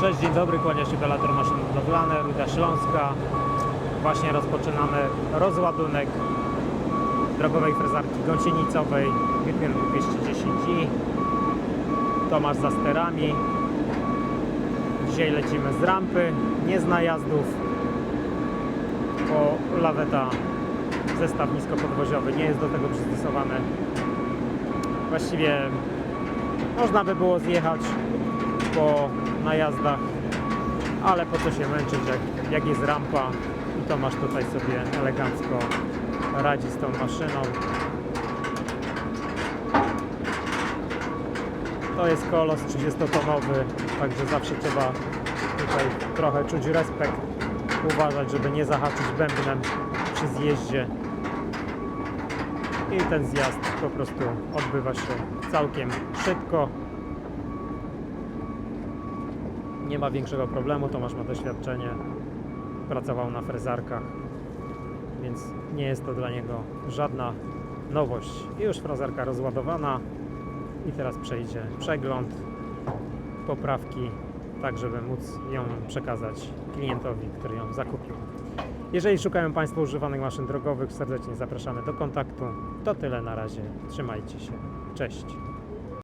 Cześć, dzień dobry, kłania się Belator Maszyny Budowlane, Ruda Śląska. Właśnie rozpoczynamy rozładunek drogowej frezarki gąsienicowej Goodyear 210i. Tomasz za sterami. Dzisiaj lecimy z rampy, nie z najazdów, bo laweta zestaw niskopodwoziowy nie jest do tego przystosowany. Właściwie można by było zjechać po najazdach, ale po co się męczyć, jak, jak jest rampa i Tomasz tutaj sobie elegancko radzi z tą maszyną. To jest kolos 30-tonowy, także zawsze trzeba tutaj trochę czuć respekt, uważać, żeby nie zahaczyć bębnem przy zjeździe. I ten zjazd po prostu odbywa się całkiem szybko. Nie ma większego problemu, Tomasz ma doświadczenie, pracował na frezarkach, więc nie jest to dla niego żadna nowość. Już frezarka rozładowana i teraz przejdzie przegląd, poprawki, tak żeby móc ją przekazać klientowi, który ją zakupił. Jeżeli szukają Państwo używanych maszyn drogowych, serdecznie zapraszamy do kontaktu. To tyle na razie. Trzymajcie się. Cześć.